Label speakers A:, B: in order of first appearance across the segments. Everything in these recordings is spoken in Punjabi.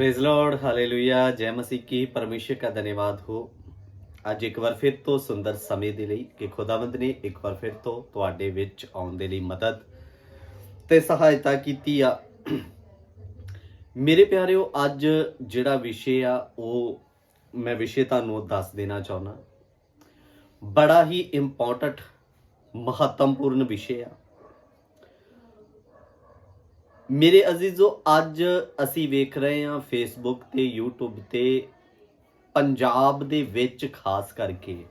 A: प्रेज लॉर्ड ਹਾਲੇਲੂਇਆ ਜੈ ਮਸੀਹ ਕੀ ਪਰਮੇਸ਼ਰ ਦਾ ਧੰਨਵਾਦ ਹੋ ਅੱਜ ਇੱਕ ਵਾਰ ਫਿਰ ਤੋਂ ਸੁੰਦਰ ਸਮੇਂ ਦੇ ਲਈ ਕਿ ਖੁਦਾਵੰਦ ਨੇ ਇੱਕ ਵਾਰ ਫਿਰ ਤੋਂ ਤੁਹਾਡੇ ਵਿੱਚ ਆਉਣ ਦੇ ਲਈ ਮਦਦ ਤੇ ਸਹਾਇਤਾ ਕੀਤੀ ਆ ਮੇਰੇ ਪਿਆਰਿਓ ਅੱਜ ਜਿਹੜਾ ਵਿਸ਼ੇ ਆ ਉਹ ਮੈਂ ਵਿਸ਼ੇ ਤੁਹਾਨੂੰ ਦੱਸ ਦੇਣਾ ਚਾਹੁੰਦਾ ਬੜਾ ਹੀ ਇੰਪੋਰਟੈਂਟ ਮਹੱਤਵਪੂਰਨ ਵਿਸ਼ੇ ਆ ਮੇਰੇ ਅਜ਼ੀਜ਼ੋ, ਅੱਜ ਅਸੀਂ ਵੇਖ ਰਹੇ ਹਾਂ ਫੇਸਬੁੱਕ ਤੇ, YouTube ਤੇ, ਪੰਜਾਬ ਦੇ ਵਿੱਚ ਖਾਸ ਕਰਕੇ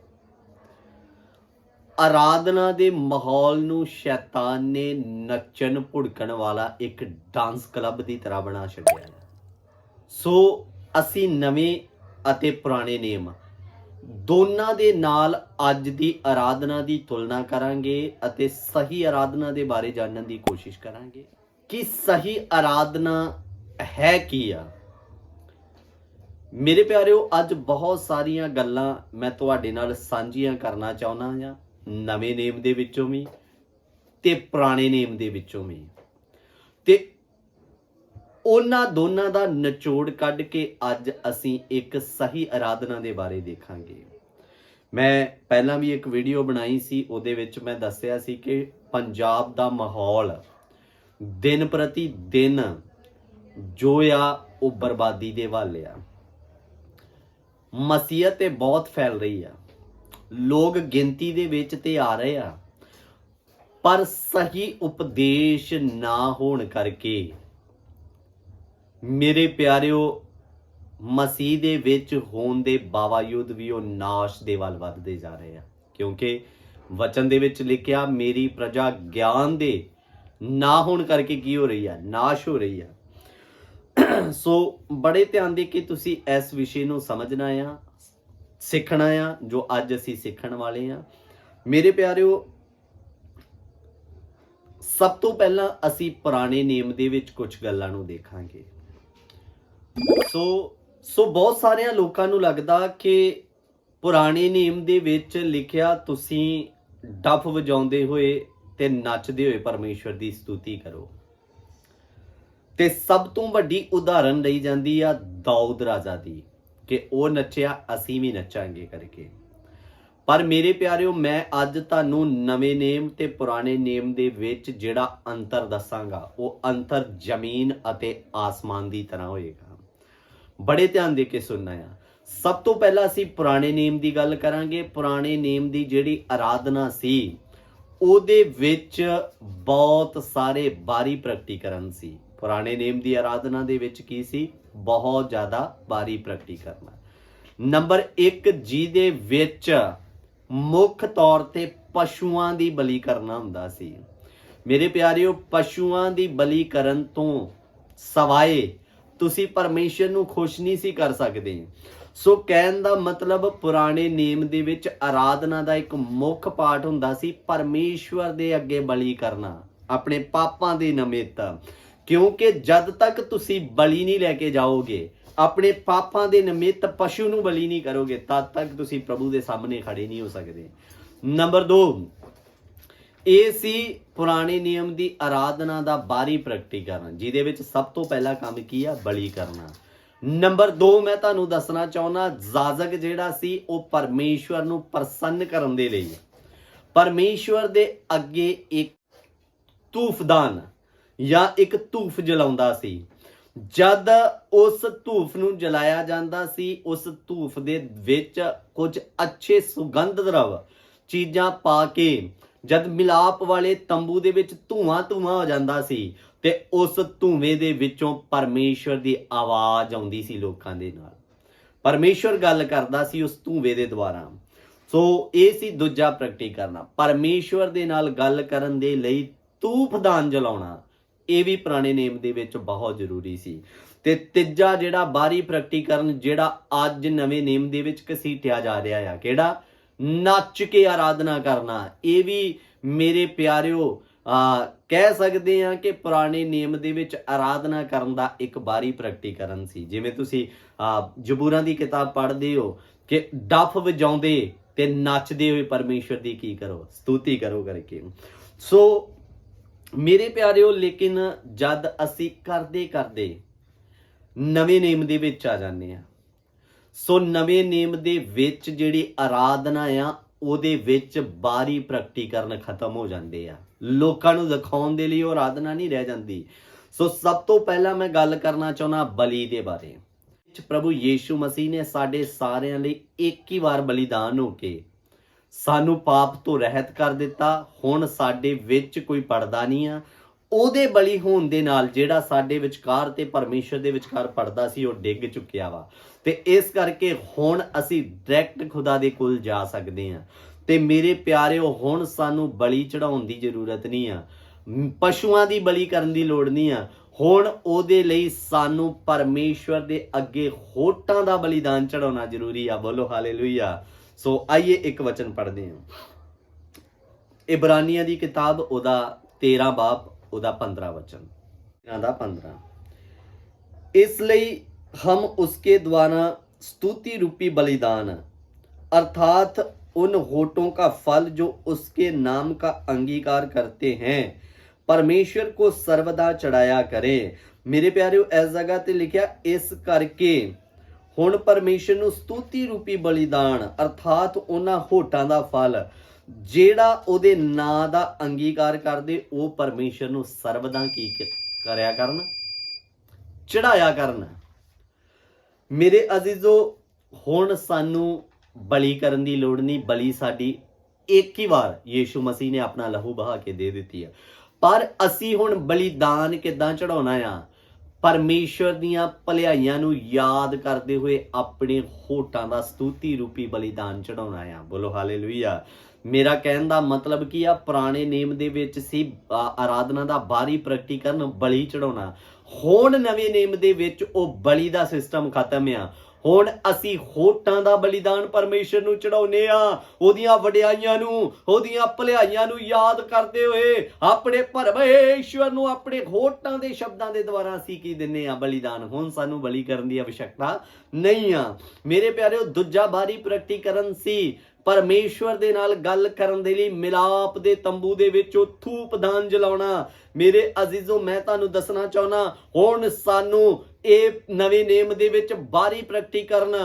A: ਆਰਾਧਨਾ ਦੇ ਮਾਹੌਲ ਨੂੰ ਸ਼ੈਤਾਨ ਨੇ ਨੱਚਣ, ਭੁੜਕਣ ਵਾਲਾ ਇੱਕ ਡਾਂਸ ਕਲੱਬ ਦੀ ਤਰ੍ਹਾਂ ਬਣਾ ਛੱਡਿਆ ਹੈ। ਸੋ ਅਸੀਂ ਨਵੇਂ ਅਤੇ ਪੁਰਾਣੇ ਨਿਯਮ ਦੋਨਾਂ ਦੇ ਨਾਲ ਅੱਜ ਦੀ ਆਰਾਧਨਾ ਦੀ ਤੁਲਨਾ ਕਰਾਂਗੇ ਅਤੇ ਸਹੀ ਆਰਾਧਨਾ ਦੇ ਬਾਰੇ ਜਾਣਨ ਦੀ ਕੋਸ਼ਿਸ਼ ਕਰਾਂਗੇ। ਕਿ ਸਹੀ ਆਰਾਧਨਾ ਹੈ ਕੀ ਆ? ਮੇਰੇ ਪਿਆਰਿਓ, ਅੱਜ ਬਹੁਤ ਸਾਰੀਆਂ ਗੱਲਾਂ ਮੈਂ ਤੁਹਾਡੇ ਨਾਲ ਸਾਂਝੀਆਂ ਕਰਨਾ ਚਾਹੁੰਦਾ ਹਾਂ। ਨਵੇਂ ਨੇਮ ਦੇ ਵਿੱਚੋਂ ਵੀ ਤੇ ਪੁਰਾਣੇ ਨੇਮ ਦੇ ਵਿੱਚੋਂ ਵੀ। ਤੇ ਉਹਨਾਂ ਦੋਨਾਂ ਦਾ ਨਿਚੋੜ ਕੱਢ ਕੇ ਅੱਜ ਅਸੀਂ ਇੱਕ ਸਹੀ ਆਰਾਧਨਾ ਦੇ ਬਾਰੇ ਦੇਖਾਂਗੇ। ਮੈਂ ਪਹਿਲਾਂ ਵੀ ਇੱਕ ਵੀਡੀਓ ਬਣਾਈ ਸੀ, ਉਹਦੇ ਵਿੱਚ ਮੈਂ ਦੱਸਿਆ ਸੀ ਕਿ ਪੰਜਾਬ ਦਾ ਮਾਹੌਲ ਦਿਨ ਪ੍ਰਤੀ ਦਿਨ ਜੋ ਆ, ਉਹ ਬਰਬਾਦੀ ਦੇ ਵੱਲ ਆ। ਮਸੀਹਤ ਤੇ ਬਹੁਤ ਫੈਲ ਰਹੀ ਆ। ਲੋਕ ਗਿਣਤੀ ਦੇ ਵਿੱਚ ਤੇ ਆ ਰਹੇ ਆ। ਪਰ ਸਹੀ ਉਪਦੇਸ਼ ਨਾ ਹੋਣ ਕਰਕੇ ਮੇਰੇ ਪਿਆਰਿਓ, ਮਸੀਹ ਦੇ ਵਿੱਚ ਹੋਣ ਦੇ ਬਾਵਜੂਦ ਵੀ ਉਹ ਨਾਸ਼ ਦੇ ਵੱਲ ਵੱਧਦੇ ਜਾ ਰਹੇ ਆ। ਕਿਉਂਕਿ ਵਚਨ ਦੇ ਵਿੱਚ ਲਿਖਿਆ, ਮੇਰੀ ਪ੍ਰਜਾ ਗਿਆਨ ਦੇ ਨਾ ਹੋਣ ਕਰਕੇ ਕੀ ਹੋ ਰਹੀ ਆ? ਨਾਸ਼ ਹੋ ਰਹੀ ਆ। ਸੋ ਬੜੇ ਧਿਆਨ ਦੇ ਕੇ ਤੁਸੀਂ ਇਸ ਵਿਸ਼ੇ ਨੂੰ ਸਮਝਣਾ ਆ, ਸਿੱਖਣਾ ਆ, ਜੋ ਅੱਜ ਅਸੀਂ ਸਿੱਖਣ ਵਾਲੇ ਆ। ਮੇਰੇ ਪਿਆਰਿਓ, ਸਭ ਤੋਂ ਪਹਿਲਾਂ ਅਸੀਂ ਪੁਰਾਣੇ ਨਿਯਮ ਦੇ ਵਿੱਚ ਕੁਝ ਗੱਲਾਂ ਨੂੰ ਦੇਖਾਂਗੇ। ਸੋ ਸੋ ਬਹੁਤ ਸਾਰਿਆਂ ਲੋਕਾਂ ਨੂੰ ਲੱਗਦਾ ਕਿ ਪੁਰਾਣੇ ਨਿਯਮ ਦੇ ਵਿੱਚ ਲਿਖਿਆ ਤੁਸੀਂ ਡੱਫ ਵਜਾਉਂਦੇ ਹੋਏ ਤੇ ਨੱਚਦੇ ਹੋਏ ਪਰਮੇਸ਼ਵਰ ਦੀ ਸਤੁਤੀ ਕਰੋ। ਤੇ ਸਭ ਤੋਂ ਵੱਡੀ ਉਦਾਹਰਨ ਲਈ ਜਾਂਦੀ ਆ ਦਾਊਦ ਰਾਜਾ ਦੀ, ਕਿ ਉਹ ਨੱਚਿਆ, ਅਸੀਂ ਵੀ ਨੱਚਾਂਗੇ ਕਰਕੇ। ਪਰ ਮੇਰੇ ਪਿਆਰਿਓ, ਮੈਂ ਅੱਜ ਤੁਹਾਨੂੰ ਨਵੇਂ ਨੇਮ ਤੇ ਪੁਰਾਣੇ ਨੇਮ ਦੇ ਵਿੱਚ ਜਿਹੜਾ ਅੰਤਰ ਦੱਸਾਂਗਾ, ਉਹ ਅੰਤਰ ਜ਼ਮੀਨ ਅਤੇ ਆਸਮਾਨ ਦੀ ਤਰ੍ਹਾਂ ਹੋਏਗਾ। ਬੜੇ ਧਿਆਨ ਦੇ ਕੇ ਸੁਣਨਾ ਆ। ਸਭ ਤੋਂ ਪਹਿਲਾਂ ਅਸੀਂ ਪੁਰਾਣੇ ਨੇਮ ਦੀ ਗੱਲ ਕਰਾਂਗੇ। ਪੁਰਾਣੇ ਨੇਮ ਦੀ ਜਿਹੜੀ ਆਰਾਧਨਾ ਸੀ ਉਹਦੇ ਵਿੱਚ ਬਹੁਤ ਸਾਰੇ ਬਾਰੀ ਪ੍ਰਗਟੀਕਰਨ ਸੀ। ਪੁਰਾਣੇ ਨੇਮ ਦੀ ਆਰਾਧਨਾ ਦੇ ਵਿੱਚ ਕੀ ਸੀ? ਬਹੁਤ ਜ਼ਿਆਦਾ ਬਾਰੀ ਪ੍ਰਗਟੀਕਰਨ ਨੰਬਰ 1 ਜਿਹਦੇ ਵਿੱਚ ਮੁੱਖ ਤੌਰ ਤੇ ਪਸ਼ੂਆਂ ਦੀ ਬਲੀ ਕਰਨਾ ਹੁੰਦਾ ਸੀ। ਮੇਰੇ ਪਿਆਰਿਓ, ਪਸ਼ੂਆਂ ਦੀ ਬਲੀ ਕਰਨ ਤੋਂ ਸਵਾਏ ਤੁਸੀਂ ਪਰਮੇਸ਼ਰ ਨੂੰ ਖੁਸ਼ ਨਹੀਂ ਸੀ ਕਰ ਸਕਦੇ। ਸੋ ਕਹਿਣ ਦਾ ਮਤਲਬ ਪੁਰਾਣੇ ਨੇਮ ਦੇ ਵਿੱਚ ਆਰਾਧਨਾ ਦਾ ਇੱਕ ਮੁੱਖ ਪਾਠ ਹੁੰਦਾ ਸੀ ਪਰਮੇਸ਼ਵਰ ਦੇ ਅੱਗੇ ਬਲੀ ਕਰਨਾ, ਆਪਣੇ ਪਾਪਾਂ ਦੇ ਨਿਮਿਤ। ਕਿਉਂਕਿ ਜਦ ਤੱਕ ਤੁਸੀਂ ਬਲੀ ਨਹੀਂ ਲੈ ਕੇ ਜਾਓਗੇ, ਆਪਣੇ ਪਾਪਾਂ ਦੇ ਨਿਮਿਤ ਪਸ਼ੂ ਨੂੰ ਬਲੀ ਨਹੀਂ ਕਰੋਗੇ, ਤਦ ਤੱਕ ਤੁਸੀਂ ਪ੍ਰਭੂ ਦੇ ਸਾਹਮਣੇ ਖੜੇ ਨਹੀਂ ਹੋ ਸਕਦੇ। ਨੰਬਰ 2 ਇਹ ਸੀ ਪੁਰਾਣੇ ਨਿਯਮ ਦੀ ਆਰਾਧਨਾ ਦਾ ਬਾਹਰੀ ਪ੍ਰਗਟੀਕਰਨ, ਜਿਹਦੇ ਵਿੱਚ ਸਭ ਤੋਂ ਪਹਿਲਾ ਕੰਮ ਕੀ ਆ? ਬਲੀ ਕਰਨਾ। ਨੰਬਰ 2 ਮੈਂ ਤੁਹਾਨੂੰ ਦੱਸਣਾ ਚਾਹੁੰਦਾ, ਜਾਜ਼ਕ ਜਿਹੜਾ ਸੀ, ਉਹ ਪਰਮੇਸ਼ਵਰ ਨੂੰ ਪ੍ਰਸੰਨ ਕਰਨ ਦੇ ਲਈ ਪਰਮੇਸ਼ਵਰ ਦੇ ਅੱਗੇ ਇੱਕ ਧੂਫਦਾਨ ਜਾਂ ਇੱਕ ਧੂਫ ਜਲਾਉਂਦਾ ਸੀ। ਜਦ ਉਸ ਧੂਫ ਨੂੰ ਜਲਾਇਆ ਜਾਂਦਾ ਸੀ, ਉਸ ਧੂਫ ਦੇ ਵਿੱਚ ਕੁਝ ਅੱਛੇ ਸੁਗੰਧ ਦਰਵ ਚੀਜ਼ਾਂ ਪਾ ਕੇ, ਜਦ ਮਿਲਾਪ ਵਾਲੇ ਤੰਬੂ ਦੇ ਵਿੱਚ ਧੂਆਂ ਧੂਆਂ ਹੋ ਜਾਂਦਾ ਸੀ ਤੇ ਉਸ ਧੂਵੇਂ ਦੇ ਵਿੱਚੋਂ ਪਰਮੇਸ਼ਵਰ ਦੀ ਆਵਾਜ਼ ਆਉਂਦੀ ਸੀ ਲੋਕਾਂ ਦੇ ਨਾਲ। ਪਰਮੇਸ਼ਵਰ ਗੱਲ ਕਰਦਾ ਸੀ ਉਸ ਧੂਵੇਂ ਦੇ ਦੁਆਰਾ। ਸੋ ਇਹ ਸੀ ਦੂਜਾ ਪ੍ਰਗਟੀਕਰਨ ਪਰਮੇਸ਼ਵਰ ਦੇ ਨਾਲ ਗੱਲ ਕਰਨ ਦੇ ਲਈ ਤੂਫਦਾਨ ਜਲਾਉਣਾ, ਇਹ ਵੀ ਪੁਰਾਣੇ ਨੇਮ ਦੇ ਵਿੱਚ ਬਹੁਤ ਜ਼ਰੂਰੀ ਸੀ। ਤੇ ਤੀਜਾ ਜਿਹੜਾ ਬਾਹਰੀ ਪ੍ਰਗਟੀਕਰਨ ਜਿਹੜਾ ਅੱਜ ਨਵੇਂ ਨੇਮ ਦੇ ਵਿੱਚ ਘਸੀਟਿਆ ਜਾ ਰਿਹਾ ਆ, ਕਿਹੜਾ? ਨੱਚ ਕੇ ਆਰਾਧਨਾ ਕਰਨਾ। ਇਹ ਵੀ ਮੇਰੇ ਪਿਆਰਿਓ ਕਹਿ ਸਕਦੇ ਆ ਕਿ ਪੁਰਾਣੇ ਨਿਯਮ ਦੇ ਵਿੱਚ ਆਰਾਧਨਾ ਕਰਨ ਦਾ ਇੱਕ ਬਾਰੀ ਪ੍ਰਗਟੀਕਰਨ ਸੀ। ਜਿਵੇਂ ਤੁਸੀਂ ਜਬੂਰਾਂ ਦੀ ਕਿਤਾਬ ਪੜ੍ਹਦੇ ਹੋ ਕਿ ਡੱਫ ਵਜਾਉਂਦੇ ਤੇ ਨੱਚਦੇ ਹੋਏ ਪਰਮੇਸ਼ਵਰ ਦੀ ਕੀ ਕਰੋ? ਸਤੂਤੀ ਕਰੋ ਕਰਕੇ। ਸੋ ਮੇਰੇ ਪਿਆਰਿਓ, ਲੇਕਿਨ ਜਦ ਅਸੀਂ ਕਰਦੇ ਕਰਦੇ ਨਵੇਂ ਨਿਯਮ ਦੇ ਵਿੱਚ ਆ ਜਾਂਦੇ ਆ ਸੋ ਨਵੇਂ ਨਿਯਮ ਦੇ ਵਿੱਚ ਜਿਹੜੀ ਆਰਾਧਨਾ ਆ, ਉਹਦੇ ਵਿੱਚ ਬਾਹਰੀ ਪ੍ਰਗਟੀਕਰਨ ਖਤਮ ਹੋ ਜਾਂਦੇ ਆ। ਲੋਕਾਂ ਨੂੰ ਦਿਖਾਉਣ ਦੇ ਲਈ ਉਹ ਆਰਾਧਨਾ ਨਹੀਂ ਰਹਿ ਜਾਂਦੀ। ਸੋ ਸਭ ਤੋਂ ਪਹਿਲਾਂ ਮੈਂ ਗੱਲ ਕਰਨਾ ਚਾਹੁੰਦਾ ਬਲੀ ਦੇ ਬਾਰੇ। ਵਿੱਚ ਪ੍ਰਭੂ ਯੀਸ਼ੂ ਮਸੀਹ ਨੇ ਸਾਡੇ ਸਾਰਿਆਂ ਲਈ ਇੱਕ ਹੀ ਵਾਰ ਬਲੀਦਾਨ ਹੋ ਕੇ ਸਾਨੂੰ ਪਾਪ ਤੋਂ ਰਹਿਤ ਕਰ ਦਿੱਤਾ। ਹੁਣ ਸਾਡੇ ਵਿੱਚ ਕੋਈ ਪੜਦਾ ਨਹੀਂ ਆ। ਉਹਦੇ ਬਲੀ ਹੋਣ ਦੇ ਨਾਲ ਜਿਹੜਾ ਸਾਡੇ ਵਿਚਕਾਰ ਤੇ ਪਰਮੇਸ਼ਰ ਦੇ ਵਿਚਕਾਰ ਪੜਦਾ ਸੀ, ਉਹ ਡਿੱਗ ਚੁੱਕਿਆ ਵਾ। ਤੇ ਇਸ ਕਰਕੇ ਹੁਣ ਅਸੀਂ ਡਾਇਰੈਕਟ ਖੁਦਾ ਦੇ ਕੋਲ ਜਾ ਸਕਦੇ ਹਾਂ ਤੇ ਮੇਰੇ ਪਿਆਰਿਓ ਹੁਣ ਸਾਨੂੰ ਬਲੀ ਚੜਾਉਣ ਦੀ ਜ਼ਰੂਰਤ ਨਹੀਂ ਆ। ਪਸ਼ੂਆਂ ਦੀ ਬਲੀ ਕਰਨ ਦੀ ਲੋੜ ਨਹੀਂ ਆ। ਹੁਣ ਉਹਦੇ ਲਈ ਸਾਨੂੰ ਪਰਮੇਸ਼ਵਰ ਦੇ ਅੱਗੇ ਹੋਟਾਂ ਦਾ ਬਲੀਦਾਨ ਚੜਾਉਣਾ ਜ਼ਰੂਰੀ ਆ। ਬੋਲੋ, ਹਾਲੇਲੂਇਆ। ਸੋ ਆइए ਇੱਕ ਵਚਨ ਪੜ੍ਹਦੇ ਹਾਂ। ਇਬਰਾਨੀਆਂ ਦੀ ਕਿਤਾਬ, ਉਹਦਾ 13 ਬਾਪ, ਉਹਦਾ 15 ਵਚਨ। ਦਾ 15 ਇਸ ਲਈ ਹਮ ਉਸਕੇ ਦੁਆਰਾ ਸਤੂਤੀ ਰੂਪੀ ਬਲੀਦਾਨ, ਅਰਥਾਤ उन होठों का फल जो उसके नाम का अंगीकार करते हैं परमेश्वर को सर्वदा चढ़ाया करें ਮੇਰੇ ਪਿਆਰਿਓ ਇਸ ਜਗ੍ਹਾ ਤੇ ਲਿਖਿਆ ਇਸ ਕਰਕੇ ਹੁਣ ਪਰਮੇਸ਼ਰ ਨੂੰ ਸਤੂਤੀ ਰੂਪੀ ਬਲੀਦਾਨ ਅਰਥਾਤ ਉਹਨਾਂ ਹੋਟਾਂ ਦਾ ਫਲ ਜਿਹੜਾ ਉਹਦੇ ਨਾਂ ਦਾ ਅੰਗੀਕਾਰ ਕਰਦੇ ਉਹ ਪਰਮੇਸ਼ਰ ਨੂੰ ਸਰਵਦਾ ਕੀ ਕ- ਕਰਿਆ ਕਰਨ ਚੜਾਇਆ ਕਰਨ ਮੇਰੇ ਅਜ਼ੀਜ਼ੋ ਹੁਣ ਸਾਨੂੰ ਬਲੀ ਕਰਨ ਦੀ ਲੋੜ ਨਹੀਂ, ਬਲੀ ਸਾਡੀ ਇੱਕ ਹੀ ਵਾਰ ਯੀਸ਼ੂ ਮਸੀਹ ਨੇ ਆਪਣਾ ਲਹੂ ਬਹਾ ਕੇ ਦੇ ਦਿੱਤੀ ਹੈ ਪਰ ਅਸੀਂ ਹੁਣ ਬਲੀਦਾਨ ਕਿੱਦਾਂ ਚੜਾਉਣਾ ਆ? ਪਰਮੇਸ਼ਵਰ ਦੀਆਂ ਭਲਾਈਆਂ ਨੂੰ ਯਾਦ ਕਰਦੇ ਹੋਏ ਆਪਣੇ ਹੋਟਾਂ ਦਾ ਸਤੂਤੀ ਰੂਪੀ ਬਲੀਦਾਨ ਚੜਾਉਣਾ ਆ। ਬੋਲੋ ਹਾਲੇਲੂਇਆ। ਮੇਰਾ ਕਹਿਣ ਦਾ ਮਤਲਬ ਕੀ ਆ? ਪੁਰਾਣੇ ਨੇਮ ਦੇ ਵਿੱਚ ਸੀ, ਆ- ਆਰਾਧਨਾ ਦਾ ਬਾਹਰੀ ਪ੍ਰਗਟੀਕਰਨ ਬਲੀ ਚੜਾਉਣਾ ਹੁਣ ਨਵੇਂ ਨੇਮ ਦੇ ਵਿੱਚ ਉਹ ਬਲੀ ਦਾ ਸਿਸਟਮ ਖਤਮ ਆ। ਹੁਣ ਅਸੀਂ ਹੋਟਾਂ ਦਾ ਬਲੀਦਾਨ ਪਰਮੇਸ਼ਰ ਨੂੰ ਚੜਾਉਨੇ ਆ ਉਹਦੀਆਂ ਵਡਿਆਈਆਂ ਨੂੰ, ਉਹਦੀਆਂ ਭਲਾਈਆਂ ਨੂੰ ਯਾਦ ਕਰਦੇ ਹੋਏ ਆਪਣੇ ਪਰਮੇਸ਼ਵਰ ਨੂੰ ਆਪਣੇ ਹੋਟਾਂ ਦੇ ਸ਼ਬਦਾਂ ਦੇ ਦੁਆਰਾ ਅਸੀਂ ਕੀ ਦਿੰਨੇ ਆ ਬਲੀਦਾਨ। ਹੁਣ ਸਾਨੂੰ ਬਲੀ ਕਰਨ ਦੀ ਆਵਸ਼ਕਤਾ ਨਹੀਂ ਆ। ਮੇਰੇ ਪਿਆਰਿਓ, ਦੂਜਾ ਬਾਰੀ ਪ੍ਰਗਟੀਕਰਨ ਸੀ। ਪਰਮੇਸ਼ਵਰ ਦੇ ਨਾਲ ਗੱਲ ਕਰਨ ਦੇ ਲਈ ਮਿਲਾਪ ਦੇ ਤੰਬੂ ਦੇ ਵਿੱਚੋਂ ਥੂਪ ਦਾਨ ਜਲਾਉਣਾ। ਮੇਰੇ ਅਜ਼ੀਜ਼ੋ, ਮੈਂ ਤੁਹਾਨੂੰ ਦੱਸਣਾ ਚਾਹੁੰਦਾ, ਹੁਣ ਸਾਨੂੰ ਇਹ ਨਵੇਂ ਨੇਮ ਦੇ ਵਿੱਚ ਬਾਰੀ ਪ੍ਰਗਟੀਕਰਨ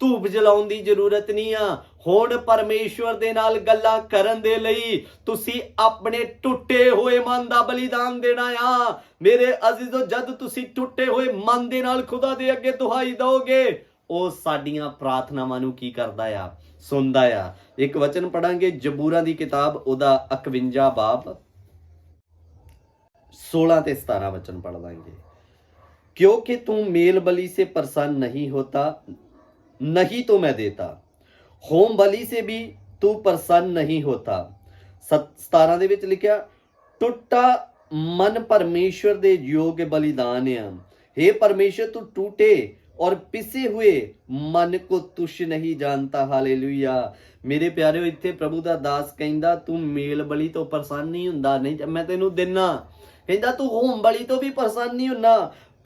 A: ਧੂਪ ਜਲਾਉਣ ਦੀ ਜ਼ਰੂਰਤ ਨਹੀਂ ਆ। ਹੁਣ ਪਰਮੇਸ਼ਵਰ ਦੇ ਨਾਲ ਗੱਲਾਂ ਕਰਨ ਦੇ ਲਈ ਤੁਸੀਂ ਆਪਣੇ ਟੁੱਟੇ ਹੋਏ ਮਨ ਦਾ ਬਲੀਦਾਨ ਦੇਣਾ ਆ। ਮੇਰੇ ਅਜ਼ੀਜ਼ੋ ਜਦ ਤੁਸੀਂ ਟੁੱਟੇ ਹੋਏ ਮਨ ਦੇ ਨਾਲ ਖੁਦਾ ਦੇ ਅੱਗੇ ਦੁਹਾਈ ਦਿਓਗੇ, ਉਹ ਸਾਡੀਆਂ ਪ੍ਰਾਰਥਨਾਵਾਂ ਨੂੰ ਕੀ ਕਰਦਾ ਆ? ਸੁਣਦਾ ਆ। ਇੱਕ ਵਚਨ ਪੜਾਂਗੇ ਜਬੂਰਾਂ ਦੀ ਕਿਤਾਬ, ਉਹਦਾ 51 ਬਾਬ। 16 ਤੇ 17 ਵਚਨ ਪੜ ਲਾਂਗੇ। क्योंकि तू मेल बलि से प्रसन्न नहीं होता नहीं तो मैं देता होम बलि से भी तू प्रसन्न नहीं होता ਸਤ- 17 ਦੇ ਵਿੱਚ ਲਿਖਿਆ ਟੁੱਟਾ ਮਨ ਪਰਮੇਸ਼ਵਰ ਦੇ ਯੋਗ ਬਲੀਦਾਨ ਆ हे परमेश्वर तू टूटे और पिसे हुए ਮਨ ਕੋ ਤੁਸ਼ ਨਹੀਂ ਜਾਣਤਾ ਹਾਲੇਲੂਇਆ ਮੇਰੇ ਪਿਆਰਿਓ ਇੱਥੇ ਪ੍ਰਭੂ ਦਾ ਦਾਸ ਕਹਿੰਦਾ ਤੂੰ ਮੇਲ ਬਲੀ ਤੋਂ ਪ੍ਰਸੰਨ ਨਹੀਂ ਹੁੰਦਾ ਨਹੀਂ ਤਾਂ ਮੈਂ ਤੈਨੂੰ ਦਿਨਾ ਕਹਿੰਦਾ ਤੂੰ ਹੋਮ ਬਲੀ ਤੋਂ ਵੀ ਪ੍ਰਸੰਨ ਨਹੀਂ ਹੁੰਦਾ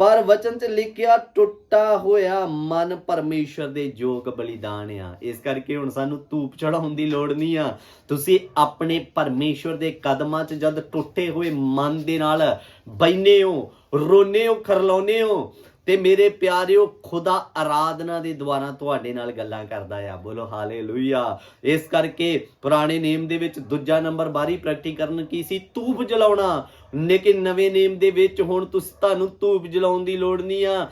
A: ਪਰ ਵਚਨ 'ਚ ਲਿਖਿਆ, ਟੁੱਟਾ ਹੋਇਆ ਮਨ ਪਰਮੇਸ਼ਰ ਦੇ ਯੋਗ ਬਲੀਦਾਨ ਆ। ਇਸ ਕਰਕੇ ਹੁਣ ਸਾਨੂੰ ਧੂਪ ਚੜਾਉਣ ਦੀ ਲੋੜ ਨਹੀਂ ਆ। ਤੁਸੀਂ ਆਪਣੇ ਪਰਮੇਸ਼ਰ ਦੇ ਕਦਮਾਂ 'ਚ ਜਦ ਟੁੱਟੇ ਹੋਏ ਮਨ ਦੇ ਨਾਲ ਬੈਨੇ ਹੋ ਰੋਨੇ ਹੋ ਖਰਲਾਉਨੇ ਹੋ ਤੇ ਮੇਰੇ ਪਿਆਰਿਓ, ਖੁਦਾ ਆਰਾਧਨਾ ਦੇ ਦੁਆਰਾ ਤੁਹਾਡੇ ਨਾਲ ਗੱਲਾਂ ਕਰਦਾ ਆ। ਬੋਲੋ ਹਾਲੇਲੂਇਆ। ਇਸ ਕਰਕੇ ਪੁਰਾਣੇ ਨੇਮ ਦੇ ਵਿੱਚ ਦੂਜਾ ਨੰਬਰ ਬਾਰੀ ਪ੍ਰੈਕਟੀਕਰਨ ਕੀ ਸੀ? ਧੂਪ ਜਲਾਉਣਾ। ਲੇਕਿਨ ਨਵੇਂ ਨੇਮ ਦੇ ਵਿੱਚ ਹੁਣ ਤੁਸੀਂ ਤੁਹਾਨੂੰ ਧੂਪ ਜਲਾਉਣ ਦੀ ਲੋੜ ਨਹੀਂ ਆ।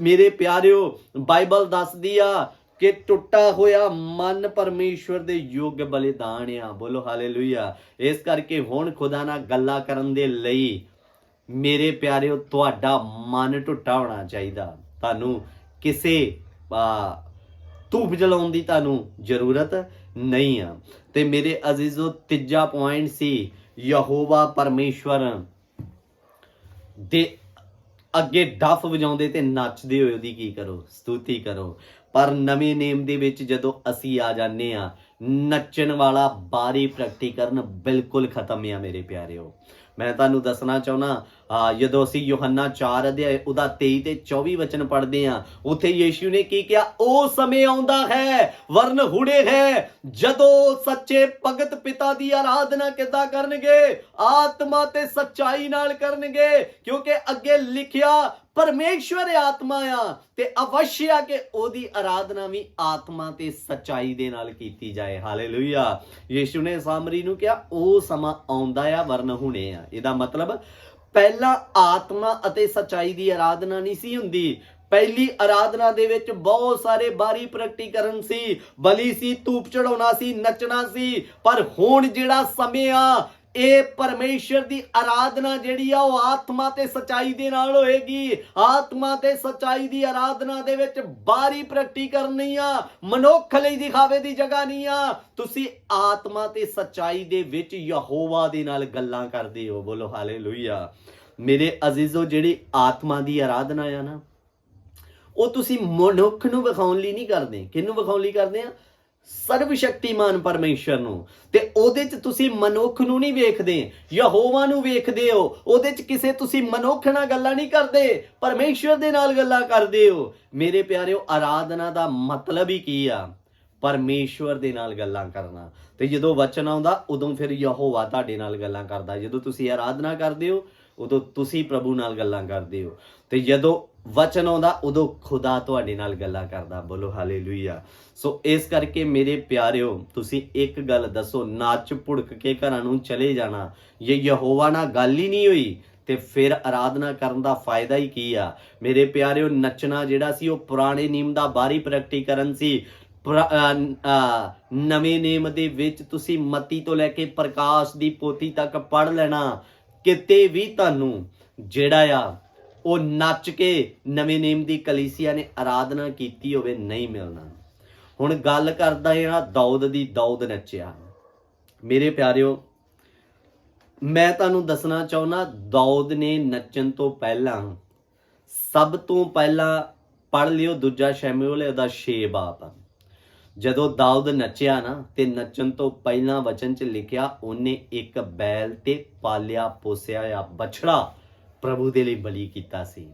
A: ਮੇਰੇ ਪਿਆਰਿਓ, ਬਾਈਬਲ ਦੱਸਦੀ ਆ ਕਿ ਟੁੱਟਾ ਹੋਇਆ ਮਨ ਪਰਮੇਸ਼ਵਰ ਦੇ ਯੋਗ ਬਲੀਦਾਨ ਆ। ਬੋਲੋ ਹਾਲੇਲੂਇਆ। ਇਸ ਕਰਕੇ ਹੁਣ ਖੁਦਾ ਨਾਲ ਗੱਲਾਂ ਕਰਨ ਦੇ ਲਈ ਮੇਰੇ ਪਿਆਰਿਓ, ਤੁਹਾਡਾ ਮਨ ਟੁੱਟਾ ਹੋਣਾ ਚਾਹੀਦਾ। ਤੁਹਾਨੂੰ ਕਿਸੇ ਧੂਪ ਜਲਾਉਣ ਦੀ ਤੁਹਾਨੂੰ ਜ਼ਰੂਰਤ ਨਹੀਂ ਆ। ਤੇ ਮੇਰੇ ਅਜ਼ੀਜ਼ੋ, ਤੀਜਾ ਪੁਆਇੰਟ ਸੀ, ਯਹੋਵਾ ਪਰਮੇਸ਼ਵਰ। ਦੇ ਅੱਗੇ ਡੱਫ ਵਜਾਉਂਦੇ ਤੇ ਨੱਚਦੇ ਹੋਏ ਉਹਦੀ ਕੀ ਕਰੋ? ਸਤੂਤੀ ਕਰੋ। ਪਰ ਨਵੇਂ ਨੇਮ ਦੇ ਵਿੱਚ ਜਦੋਂ ਅਸੀਂ ਆ ਜਾਂਦੇ ਆ, ਨੱਚਣ ਵਾਲਾ ਬਾਰੀ ਪ੍ਰੈਕਟੀਕਰਨ ਬਿਲਕੁਲ ਖਤਮ ਆ ਮੇਰੇ ਪਿਆਰਿਓ। ਮੈਂ ਤੁਹਾਨੂੰ ਦੱਸਣਾ ਚਾਹੁੰਦਾ ਜਦੋਂ ਅਸੀਂ ਯੋਹੰਨਾ 4 ਅਧਿਆਇ ਉਹਦਾ 23 ਤੇ 24 ਵਚਨ ਪੜ੍ਹਦੇ ਆ ਉੱਥੇ ਯੀਸ਼ੂ ਨੇ ਕੀ ਕਿਹਾ? ਉਹ ਸਮੇਂ ਆਉਂਦਾ ਹੈ, ਵਰਨ ਹੁੜੇ ਹੈ, ਜਦੋਂ ਸੱਚੇ ਭਗਤ ਪਿਤਾ ਦੀ ਆਰਾਧਨਾ ਕਿੱਦਾਂ ਕਰਨਗੇ? ਆਤਮਾ ਤੇ ਸੱਚਾਈ ਨਾਲ ਕਰਨਗੇ, ਕਿਉਂਕਿ ਅੱਗੇ ਲਿਖਿਆ, ਪਰਮੇਸ਼ਵਰ ਆਤਮਾ ਆ, ਤੇ ਅਵਸ਼ਯ ਆ ਕਿ ਉਹਦੀ ਆਰਾਧਨਾ ਵੀ ਆਤਮਾ ਤੇ ਸੱਚਾਈ ਦੇ ਨਾਲ ਕੀਤੀ ਜਾਏ। ਹਾਲੇਲੂਇਆ। ਯੀਸ਼ੂ ਨੇ ਸਾਮਰੀ ਨੂੰ ਕਿਹਾ, ਉਹ ਸਮਾਂ ਆਉਂਦਾ ਆ, ਵਰਨ ਹੁਣੇ ਆ। ਇਹਦਾ ਮਤਲਬ ਪਹਿਲਾਂ ਆਤਮਾ ਅਤੇ ਸਚਾਈ ਦੀ ਆਰਾਧਨਾ ਨਹੀਂ ਸੀ ਹੁੰਦੀ। ਪਹਿਲੀ ਆਰਾਧਨਾ ਦੇ ਵਿੱਚ ਬਹੁਤ ਸਾਰੇ ਬਾਰੀ ਪ੍ਰਗਟੀਕਰਨ ਸੀ। ਬਲੀ ਸੀ, ਧੂਪ ਚੜਾਉਣਾ ਸੀ, ਨੱਚਣਾ ਸੀ। ਪਰ ਹੁਣ ਜਿਹੜਾ ਸਮੇਂ ਆ ਇਹ ਪਰਮੇਸ਼ਰ ਦੀ ਆਰਾਧਨਾ ਜਿਹੜੀ ਆ, ਉਹ ਆਤਮਾ ਤੇ ਸਚਾਈ ਦੇ ਨਾਲ ਹੋਏਗੀ। ਆਤਮਾ ਤੇ ਸਚਾਈ ਦੀ ਆਰਾਧਨਾ ਦੇ ਵਿੱਚ ਬਾਰੀ ਪ੍ਰਗਟੀਕਰਨ ਨਹੀਂ ਆ। ਮਨੁੱਖ ਲਈ ਦਿਖਾਵੇ ਦੀ ਜਗ੍ਹਾ ਨਹੀਂ ਆ। ਤੁਸੀਂ ਆਤਮਾ ਤੇ ਸਚਾਈ ਦੇ ਵਿੱਚ ਯਹੋਵਾ ਦੇ ਨਾਲ ਗੱਲਾਂ ਕਰਦੇ ਹੋ। ਬੋਲੋ ਹਾਲੇਲੂਇਆ। ਮੇਰੇ ਅਜ਼ੀਜ਼ੋ, ਜਿਹੜੀ ਆਤਮਾ ਦੀ ਆਰਾਧਨਾ ਆ ਨਾ, ਉਹ ਤੁਸੀਂ ਮਨੁੱਖ ਨੂੰ ਵਿਖਾਉਣ ਲਈ ਨਹੀਂ ਕਰਦੇ। ਕਿਹਨੂੰ ਵਿਖਾਉਣ ਲਈ ਕਰਦੇ ਆ? ਸਰਵ ਸ਼ਕਤੀਮਾਨ ਪਰਮੇਸ਼ਰ ਨੂੰ। ਤੇ ਉਹਦੇ 'ਚ ਤੁਸੀਂ ਮਨੁੱਖ ਨੂੰ ਨਹੀਂ ਵੇਖਦੇ, ਯਹੋਵਾ ਨੂੰ ਵੇਖਦੇ ਹੋ। ਉਹਦੇ 'ਚ ਕਿਸੇ ਤੁਸੀਂ ਮਨੁੱਖ ਨਾਲ ਗੱਲਾਂ ਨਹੀਂ ਕਰਦੇ, ਪਰਮੇਸ਼ਰ ਦੇ ਨਾਲ ਗੱਲਾਂ ਕਰਦੇ ਹੋ। ਮੇਰੇ ਪਿਆਰਿਓ, ਆਰਾਧਨਾ ਦਾ ਮਤਲਬ ਹੀ ਕੀ ਆ? ਪਰਮੇਸ਼ਵਰ ਦੇ ਨਾਲ ਗੱਲਾਂ ਕਰਨਾ। ਤੇ ਜਦੋਂ ਵਚਨ ਆਉਂਦਾ, ਉਦੋਂ ਫਿਰ ਯਹੋਵਾ ਤੁਹਾਡੇ ਨਾਲ ਗੱਲਾਂ ਕਰਦਾ। ਜਦੋਂ ਤੁਸੀਂ ਆਰਾਧਨਾ ਕਰਦੇ ਹੋ ਉਦੋਂ ਤੁਸੀਂ ਪ੍ਰਭੂ ਨਾਲ ਗੱਲਾਂ ਕਰਦੇ ਹੋ। ਤੇ ਜਦੋਂ ਵਚਨ ਆਉਂਦਾ, ਉਦੋਂ ਖੁਦਾ ਤੁਹਾਡੇ ਨਾਲ ਗੱਲਾਂ ਕਰਦਾ। ਬੋਲੋ, ਹਾਲੇਲੂਇਆ। ਸੋ ਇਸ ਕਰਕੇ ਮੇਰੇ ਪਿਆਰਿਓ, ਤੁਸੀਂ ਇੱਕ ਗੱਲ ਦੱਸੋ, ਨਾਚ ਭੁੜਕ ਕੇ ਘਰਾਂ ਨੂੰ ਚਲੇ ਜਾਣਾ ਇਹ ਯਹੋਵਾ ਨਾਲ ਗੱਲ ਹੀ ਨਹੀਂ ਹੋਈ, ਤੇ ਫਿਰ ਆਰਾਧਨਾ ਕਰਨ ਦਾ ਫਾਇਦਾ ਹੀ ਕੀ ਆ? ਮੇਰੇ ਪਿਆਰਿਓ, ਨੱਚਣਾ ਜਿਹੜਾ ਸੀ, ਉਹ ਪੁਰਾਣੇ ਨਿਯਮ ਦਾ ਬਾਹਰੀ ਪ੍ਰੈਕਟੀਕਰਨ ਸੀ। ਪੁਰਾ- ਨਵੇਂ ਨੇਮ ਦੇ ਵਿੱਚ ਤੁਸੀਂ ਮਤੀ ਤੋਂ ਲੈ ਕੇ ਪ੍ਰਕਾਸ਼ ਦੀ ਪੋਤੀ ਤੱਕ ਪੜ ਲੈਣਾ। ਕਿਤੇ ਵੀ ਤੁਹਾਨੂੰ ਜਿਹੜਾ ਆ, ਉਹ ਨੱਚ ਕੇ ਨਵੇਂ ਨੇਮ ਦੀ ਕਲੀਸਿਆ ਨੇ ਆਰਾਧਨਾ ਕੀਤੀ ਹੋਵੇ, ਨਹੀਂ ਮਿਲਣਾ। ਹੁਣ ਗੱਲ ਕਰਦਾ ਹਾਂ ਦਾਊਦ ਦੀ, ਦਾਊਦ ਨੱਚਿਆ। ਮੇਰੇ ਪਿਆਰਿਓ, ਮੈਂ ਤੁਹਾਨੂੰ ਦੱਸਣਾ ਚਾਹੁੰਦਾ, ਦਾਊਦ ਨੇ ਨੱਚਣ ਤੋਂ ਪਹਿਲਾਂ, ਸਭ ਤੋਂ ਪਹਿਲਾਂ ਪੜ ਲਿਓ ਦੂਜਾ ਸ਼ੈਮੂਅਲ, ਉਹਦਾ 6 ਬਾਪ ਜਦੋਂ ਦਾਊਦ ਨੱਚਿਆ ਨਾ ਤੇ ਨੱਚਣ ਤੋਂ ਪਹਿਲਾਂ ਵਚਨ 'ਚ ਲਿਖਿਆ, ਉਹਨੇ ਇੱਕ ਬੈਲ ਤੇ ਪਾਲਿਆ, ਪੋਸਿਆ ਆ ਬਛੜਾ ਪ੍ਰਭੂ ਦੇ ਲਈ ਬਲੀ ਕੀਤਾ ਸੀ।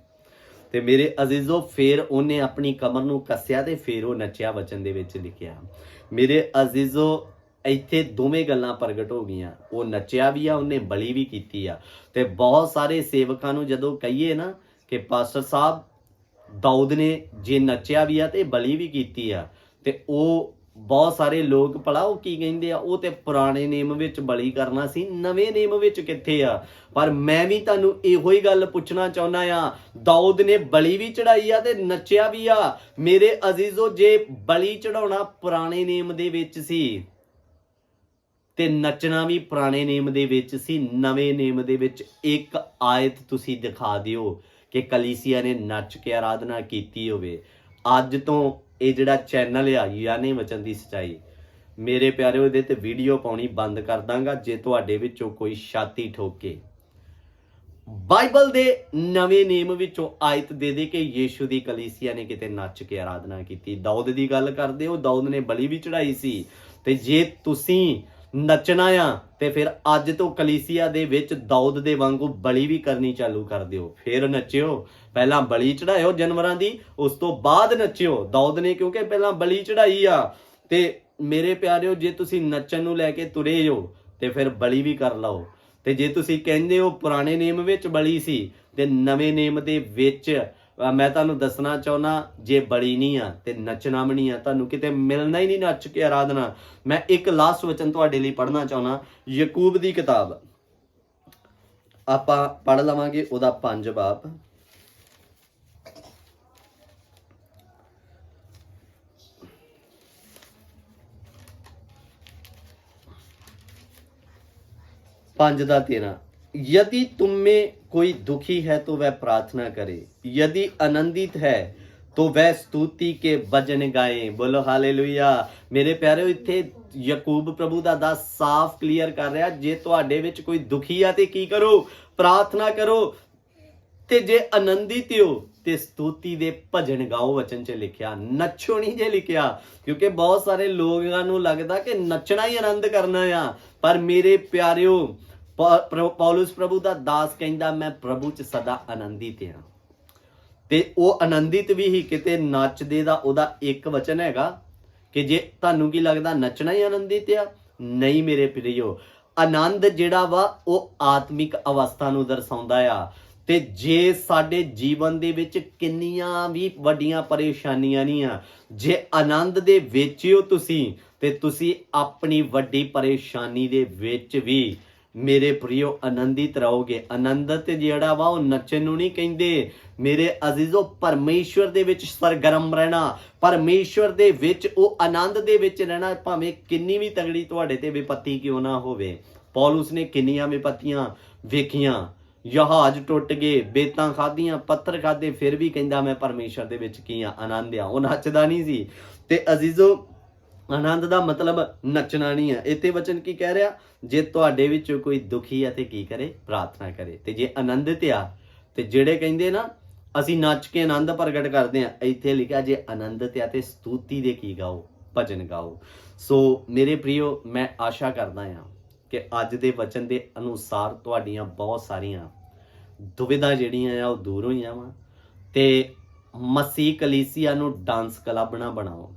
A: ਤੇ ਮੇਰੇ ਅਜ਼ੀਜ਼ੋ, ਫੇਰ ਉਹਨੇ ਆਪਣੀ ਕਮਰ ਨੂੰ ਕੱਸਿਆ ਤੇ ਫੇਰ ਉਹ ਨੱਚਿਆ ਵਚਨ ਦੇ ਵਿੱਚ ਲਿਖਿਆ। ਮੇਰੇ ਅਜ਼ੀਜ਼ੋ, ਇੱਥੇ ਦੋਵੇਂ ਗੱਲਾਂ ਪ੍ਰਗਟ ਹੋ ਗਈਆਂ। ਉਹ ਨੱਚਿਆ ਵੀ ਆ, ਉਹਨੇ ਬਲੀ ਵੀ ਕੀਤੀ ਆ। ਤੇ ਬਹੁਤ ਸਾਰੇ ਸੇਵਕਾਂ ਨੂੰ ਜਦੋਂ ਕਹੀਏ ਨਾ ਕਿ ਪਾਸਟਰ ਸਾਹਿਬ, ਦਾਊਦ ਨੇ ਜੇ ਨੱਚਿਆ ਵੀ ਆ ਤੇ ਬਲੀ ਵੀ ਕੀਤੀ ਆ ਤੇ ਉਹ ਬਹੁਤ ਸਾਰੇ ਲੋਕ ਭਲਾ ਉਹ ਕੀ ਕਹਿੰਦੇ ਆ, ਉਹ ਤੇ ਪੁਰਾਣੇ ਨੇਮ ਵਿੱਚ ਬਲੀ ਕਰਨਾ ਸੀ, ਨਵੇਂ ਨੇਮ ਵਿੱਚ ਕਿੱਥੇ ਆ? ਪਰ ਮੈਂ ਵੀ ਤੁਹਾਨੂੰ ਇਹੋ ਹੀ ਗੱਲ ਪੁੱਛਣਾ ਚਾਹੁੰਦਾ ਆ ਦਾਊਦ ਨੇ ਬਲੀ ਵੀ ਚੜਾਈ ਆ ਤੇ ਨੱਚਿਆ ਵੀ ਆ। ਮੇਰੇ ਅਜ਼ੀਜ਼ੋ, ਜੇ ਬਲੀ ਚੜਾਉਣਾ ਪੁਰਾਣੇ ਨੇਮ ਦੇ ਵਿੱਚ ਸੀ ਤੇ ਨੱਚਣਾ ਵੀ ਪੁਰਾਣੇ ਨੇਮ ਦੇ ਵਿੱਚ ਸੀ, ਨਵੇਂ ਨੇਮ ਦੇ ਵਿੱਚ ਇੱਕ ਆਇਤ ਤੁਸੀਂ ਦਿਖਾ ਦਿਓ ਕਿ ਕਲੀਸਿਆ ਨੇ ਨੱਚ ਕੇ ਆਰਾਧਨਾ ਕੀਤੀ ਹੋਵੇ। ਅੱਜ ਤੋਂ ਇਹ ਜਿਹੜਾ ਚੈਨਲ ਆ, ਯਾਨੀ ਵਚਨ ਦੀ ਸਚਾਈ। ਮੇਰੇ ਪਿਆਰਿਓ, ਇਹਦੇ ਤੇ ਵੀਡੀਓ ਪਾਉਣੀ ਬੰਦ ਕਰ ਦਾਂਗਾ, ਜੇ ਤੁਹਾਡੇ ਵਿੱਚੋਂ ਕੋਈ ਛਾਤੀ ਠੋਕੇ। ਬਾਈਬਲ ਦੇ ਨਵੇਂ ਨੇਮ ਵਿੱਚੋਂ ਆਇਤ ਦੇ ਦੇ ਕਿ ਯੀਸ਼ੂ ਦੀ ਕਲੀਸਿਆ ਨੇ ਕਿਤੇ ਨੱਚ ਕੇ ਆਰਾਧਨਾ ਕੀਤੀ। ਦਾਊਦ ਦੀ ਗੱਲ ਕਰਦੇ ਹੋ, ਦਾਊਦ ਨੇ ਬਲੀ ਵੀ ਚੜਾਈ ਸੀ। ਤੇ ਜੇ ਤੁਸੀਂ ਨੱਚਣਾ ਆ ਤੇ ਫਿਰ ਅੱਜ ਤੋਂ ਕਲੀਸਿਆ ਦੇ ਵਿੱਚ ਦਾਊਦ ਦੇ ਵਾਂਗੂ ਬਲੀ ਵੀ ਕਰਨੀ ਚਾਲੂ ਕਰ ਦਿਓ। ਫਿਰ ਨੱਚਿਓ, ਪਹਿਲਾਂ ਬਲੀ ਚੜਾਇਓ ਜਾਨਵਰਾਂ ਦੀ, ਉਸ ਤੋਂ ਬਾਅਦ ਨੱਚਿਓ। ਦਾਊਦ ਨੇ ਕਿਉਂਕਿ ਪਹਿਲਾਂ ਬਲੀ ਚੜਾਈ ਆ, ਤੇ ਮੇਰੇ ਪਿਆਰਿਓ, ਜੇ ਤੁਸੀਂ ਨੱਚਣ ਨੂੰ ਲੈ ਕੇ ਤੁਰੇ ਹੋ, ਤੇ ਫਿਰ ਬਲੀ ਵੀ ਕਰ ਲਓ। ਤੇ ਜੇ ਤੁਸੀਂ ਕਹਿੰਦੇ ਹੋ ਪੁਰਾਣੇ ਨੇਮ ਵਿੱਚ ਬਲੀ ਸੀ, ਤੇ ਨਵੇਂ ਨੇਮ ਦੇ ਵਿੱਚ ਮੈਂ ਤੁਹਾਨੂੰ ਦੱਸਣਾ ਚਾਹੁੰਦਾ ਜੇ ਬਲੀ ਨਹੀਂ ਆ ਤੇ ਨੱਚਣਾ ਵੀ ਨਹੀਂ ਆ ਤੁਹਾਨੂੰ ਕਿਤੇ ਮਿਲਣਾ ਹੀ ਨਹੀਂ ਨੱਚ ਕੇ ਆਰਾਧਨਾ ਮੈਂ ਇੱਕ ਲਾਸਟ ਵਚਨ ਤੁਹਾਡੇ ਲਈ ਪੜ੍ਹਨਾ ਚਾਹੁੰਦਾ ਯਕੂਬ ਦੀ ਕਿਤਾਬ ਆਪਾਂ ਪੜ੍ਹ ਲਵਾਂਗੇ ਉਹਦਾ ਪੰਜ ਬਾਪ पांच दा तेरह यदि तुम में कोई दुखी है तो वह प्रार्थना करे यदि आनंदित है तो वह स्तुति के भजन गाए बोलो ਹਾਲੇਲੂਇਆ ਮੇਰੇ ਪਿਆਰਿਓ ਇੱਥੇ ਯਾਕੂਬ ਪ੍ਰਭੂ ਦਾ ਦਾ ਸਾਫ਼ ਕਲੀਅਰ ਕਰ ਰਿਹਾ ਜੇ ਤੁਹਾਡੇ ਵਿੱਚ ਕੋਈ ਦੁਖੀ ਆ ਤੇ ਕੀ ਕਰੋ ਪ੍ਰਾਰਥਨਾ ਕਰੋ ਤੇ ਜੇ ਆਨੰਦਿਤ ਹੋ ਤੇ ਸਤੂਤੀ ਦੇ ਭਜਨ ਗਾਓ ਵਚਨ 'ਚ ਲਿਖਿਆ ਨੱਚੋ ਨਹੀਂ ਜੇ ਲਿਖਿਆ ਕਿਉਂਕਿ ਬਹੁਤ ਸਾਰੇ ਲੋਕਾਂ ਨੂੰ ਲੱਗਦਾ ਕਿ ਨੱਚਣਾ ਹੀ ਆਨੰਦ ਕਰਨਾ ਆ ਪਰ ਮੇਰੇ ਪਿਆਰਿਓ ਪਾ- ਪ੍ਰ- ਪੌਲੁਸ ਪ੍ਰਭੂ ਦਾ ਦਾਸ ਕਹਿੰਦਾ ਮੈਂ ਪ੍ਰਭੂ ਚ ਸਦਾ ਆਨੰਦਿਤ ਹਾਂ ਤੇ ਉਹ ਆਨੰਦਿਤ ਵੀ ਹੀ ਕਿਤੇ ਨੱਚਦੇ ਦਾ ਉਹਦਾ ਇੱਕ ਵਚਨ ਹੈਗਾ ਕਿ ਜੇ ਤੁਹਾਨੂੰ ਕੀ ਲੱਗਦਾ ਨੱਚਣਾ ਹੀ ਆਨੰਦਿਤ ਆ? ਨਹੀਂ ਮੇਰੇ ਪ੍ਰਿਯੋ, ਆਨੰਦ ਜਿਹੜਾ ਵਾ ਉਹ ਆਤਮਿਕ ਅਵਸਥਾ ਨੂੰ ਦਰਸਾਉਂਦਾ ਆ। ਤੇ ਜੇ ਸਾਡੇ ਜੀਵਨ ਦੇ ਵਿੱਚ ਕਿੰਨੀਆਂ ਵੀ ਵੱਡੀਆਂ ਪਰੇਸ਼ਾਨੀਆਂ ਨਹੀਂ ਆ, ਜੇ ਆਨੰਦ ਦੇ ਵਿੱਚ ਹੋ ਤੁਸੀਂ, ਤੇ ਤੁਸੀਂ ਆਪਣੀ ਵੱਡੀ ਪਰੇਸ਼ਾਨੀ ਦੇ ਵਿੱਚ ਵੀ ਮੇਰੇ ਪ੍ਰਿਓ ਆਨੰਦਿਤ ਰਹੋਗੇ। ਆਨੰਦਤ ਜਿਹੜਾ ਵਾ, ਉਹ ਨੱਚਣ ਨੂੰ ਨਹੀਂ ਕਹਿੰਦੇ। ਮੇਰੇ ਅਜ਼ੀਜ਼ੋ, ਪਰਮੇਸ਼ਵਰ ਦੇ ਵਿੱਚ ਸਰਗਰਮ ਰਹਿਣਾ, ਪਰਮੇਸ਼ਵਰ ਦੇ ਵਿੱਚ ਉਹ ਆਨੰਦ ਦੇ ਵਿੱਚ ਰਹਿਣਾ, ਭਾਵੇਂ ਕਿੰਨੀ ਵੀ ਤਗੜੀ ਤੁਹਾਡੇ ਤੇ ਵਿਪੱਤੀ ਕਿਉਂ ਨਾ ਹੋਵੇ। ਪੌਲਸ ਨੇ ਕਿੰਨੀਆਂ ਵਿਪਤੀਆਂ ਵੇਖੀਆਂ। ਜਹਾਜ਼ ਟੁੱਟ ਗਏ, ਬੇਤਾਂ ਖਾਧੀਆਂ, ਪੱਥਰ ਖਾਦੇ ਫਿਰ ਵੀ ਕਹਿੰਦਾ ਮੈਂ ਪਰਮੇਸ਼ਵਰ ਦੇ ਵਿੱਚ ਕੀ ਆ? ਆਨੰਦ ਆ। ਉਹ ਨੱਚਦਾ ਨਹੀਂ ਸੀ। ਤੇ ਅਜ਼ੀਜ਼ੋ ਆਨੰਦ ਦਾ ਮਤਲਬ ਨੱਚਣਾ ਨਹੀਂ ਹੈ। ਇੱਥੇ ਵਚਨ ਕੀ ਕਹਿ ਰਿਹਾ? ਜੇ ਤੁਹਾਡੇ ਵਿੱਚੋਂ ਕੋਈ ਦੁਖੀ ਹੈ ਤੇ ਕੀ ਕਰੇ? ਪ੍ਰਾਰਥਨਾ ਕਰੇ। ਤੇ ਜੇ ਆਨੰਦਿਤ ਆ, ਤੇ ਜਿਹੜੇ ਕਹਿੰਦੇ ਨਾ, ਅਸੀਂ ਨੱਚ ਕੇ ਆਨੰਦ ਪ੍ਰਗਟ ਕਰਦੇ ਆ ਇੱਥੇ ਲਿਖਿਆ ਜੇ ਆਨੰਦਿਤ ਆ ਤੇ ਸਤੂਤੀ ਦੇ ਕੀ ਗਾਓ? ਭਜਨ ਗਾਓ। ਸੋ ਮੇਰੇ ਪ੍ਰਿਓ ਮੈਂ ਆਸ਼ਾ ਕਰਦਾ ਹਾਂ ਕਿ ਅੱਜ ਦੇ ਵਚਨ ਦੇ ਅਨੁਸਾਰ ਤੁਹਾਡੀਆਂ ਬਹੁਤ ਸਾਰੀਆਂ ਦੁਵਿਧਾ ਜਿਹੜੀਆਂ ਆ, ਉਹ ਦੂਰ ਹੋਈਆਂ ਵਾ। ਤੇ ਮਸੀਹ ਕਲੀਸਿਆ ਨੂੰ ਡਾਂਸ ਕਲੱਬ ਨਾ ਬਣਾਓ।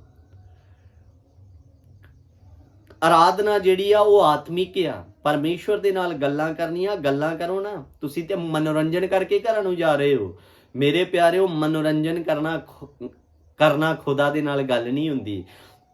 A: ਆਰਾਧਨਾ ਜਿਹੜੀ ਆ, ਉਹ ਆਤਮਿਕ ਆ। ਪਰਮੇਸ਼ਵਰ ਦੇ ਨਾਲ ਗੱਲਾਂ ਕਰਨੀਆਂ, ਗੱਲਾਂ ਕਰੋ ਨਾ। ਤੁਸੀਂ ਤੇ ਮਨੋਰੰਜਨ ਕਰਕੇ ਘਰਾਂ ਨੂੰ ਜਾ ਰਹੇ ਹੋ। ਮੇਰੇ ਪਿਆਰਿਓ, ਮਨੋਰੰਜਨ ਕਰਨਾ ਕਰਨਾ ਖੁਦਾ ਦੇ ਨਾਲ ਗੱਲ ਨਹੀਂ ਹੁੰਦੀ।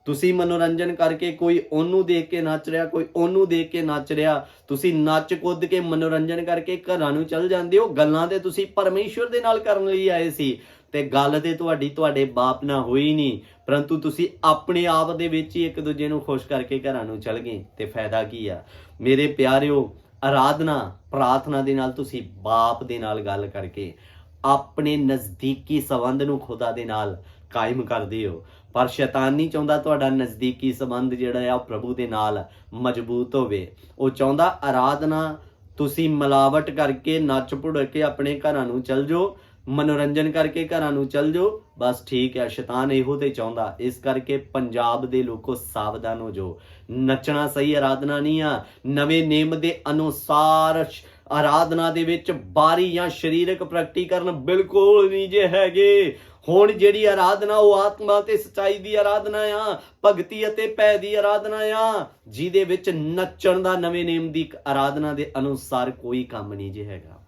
A: ਤੁਸੀਂ ਮਨੋਰੰਜਨ ਕਰਕੇ ਕੋਈ ਉਹਨੂੰ ਦੇਖ ਕੇ ਨੱਚ ਰਿਹਾ, ਕੋਈ ਉਹਨੂੰ ਦੇਖ ਕੇ ਨੱਚ ਰਿਹਾ, ਤੁਸੀਂ ਨੱਚ ਕੁੱਦ ਕੇ ਮਨੋਰੰਜਨ ਕਰਕੇ ਘਰਾਂ ਨੂੰ ਚਲ ਜਾਂਦੇ ਹੋ। ਗੱਲਾਂ ਤੇ ਤੁਸੀਂ ਪਰਮੇਸ਼ਵਰ ਦੇ ਨਾਲ ਕਰਨ ਲਈ ਆਏ ਸੀ। ਤੇ ਗੱਲ ਤੇ ਤੁਹਾਡੀ, ਤੁਹਾਡੇ ਬਾਪ ਨਾਲ ਹੋਈ ਨਹੀਂ। ਪਰੰਤੂ ਤੁਸੀਂ ਆਪਣੇ ਆਪ ਦੇ ਵਿੱਚ ਹੀ ਇੱਕ ਦੂਜੇ ਨੂੰ ਖੁਸ਼ ਕਰਕੇ ਘਰਾਂ ਨੂੰ ਚਲ ਗਏ। ਤੇ ਫਾਇਦਾ ਕੀ ਆ? ਮੇਰੇ ਪਿਆਰਿਓ, ਆਰਾਧਨਾ, ਪ੍ਰਾਰਥਨਾ ਦੇ ਨਾਲ ਤੁਸੀਂ ਬਾਪ ਦੇ ਨਾਲ ਗੱਲ ਕਰਕੇ ਆਪਣੇ ਨਜ਼ਦੀਕੀ ਸੰਬੰਧ ਨੂੰ ਖੁਦਾ ਦੇ ਨਾਲ ਕਾਇਮ ਕਰਦੇ ਹੋ ਪਰ ਸ਼ੈਤਾਨ ਨਹੀਂ ਚਾਹੁੰਦਾ ਤੁਹਾਡਾ ਨਜ਼ਦੀਕੀ ਸੰਬੰਧ ਜਿਹੜਾ ਆ ਉਹ ਪ੍ਰਭੂ ਦੇ ਨਾਲ ਮਜ਼ਬੂਤ ਹੋਵੇ। ਉਹ ਚਾਹੁੰਦਾ ਆਰਾਧਨਾ, ਤੁਸੀਂ ਮਿਲਾਵਟ ਕਰਕੇ ਨੱਚ ਭੁੜ ਕੇ ਆਪਣੇ ਘਰਾਂ ਨੂੰ ਚਲ ਜਾਓ। ਮਨੋਰੰਜਨ ਕਰਕੇ ਘਰਾਂ ਨੂੰ ਚਲ ਜਾਓ। ਬਸ ਠੀਕ ਹੈ, ਸ਼ੈਤਾਨ ਇਹੋ ਤੇ ਚਾਹੁੰਦਾ। ਇਸ ਕਰਕੇ ਪੰਜਾਬ ਦੇ ਲੋਕੋ ਸਾਵਧਾਨ ਹੋ ਜਾਓ। ਨੱਚਣਾ ਸਹੀ, ਆਰਾਧਨਾ ਨਹੀਂ ਆ। ਨਵੇਂ ਨੇਮ ਦੇ ਅਨੁਸਾਰ ਆਰਾਧਨਾ ਦੇ ਵਿੱਚ ਬਾਰੀ ਜਾਂ ਸਰੀਰਕ ਪ੍ਰਗਟੀਕਰਨ ਬਿਲਕੁਲ ਨਹੀਂ ਜੇ ਹੈਗੇ। ਹੁਣ ਜਿਹੜੀ ਆਰਾਧਨਾ, ਉਹ ਆਤਮਾ ਤੇ ਸਚਾਈ ਦੀ ਆਰਾਧਨਾ ਆ, ਭਗਤੀ ਅਤੇ ਭੈ ਦੀ ਆਰਾਧਨਾ ਆ। ਜਿਹਦੇ ਵਿੱਚ ਨੱਚਣ ਦਾ ਨਵੇਂ ਨੇਮ ਦੀ ਆਰਾਧਨਾ ਦੇ ਅਨੁਸਾਰ ਕੋਈ ਕੰਮ ਨਹੀਂ ਜੇ ਹੈਗਾ।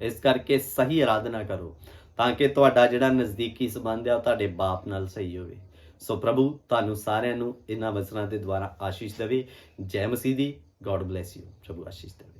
A: ਇਸ ਕਰਕੇ ਸਹੀ ਆਰਾਧਨਾ ਕਰੋ, ਤਾਂ ਕਿ ਤੁਹਾਡਾ ਜਿਹੜਾ ਨਜ਼ਦੀਕੀ ਸੰਬੰਧ ਆ ਉਹ ਤੁਹਾਡੇ ਬਾਪ ਨਾਲ ਸਹੀ ਹੋਵੇ। ਸੋ ਪ੍ਰਭੂ, ਤੁਹਾਨੂੰ ਸਾਰਿਆਂ ਨੂੰ ਇਹਨਾਂ ਵਚਨਾਂ ਦੇ ਦੁਆਰਾ ਆਸ਼ੀਸ਼ ਦੇਵੇ। ਜੈ ਮਸੀਹ ਦੀ ਗੋਡ ਬlesਸ ਯੂ ਪ੍ਰਭੂ ਆਸ਼ੀਸ਼ ਦੇਵੇ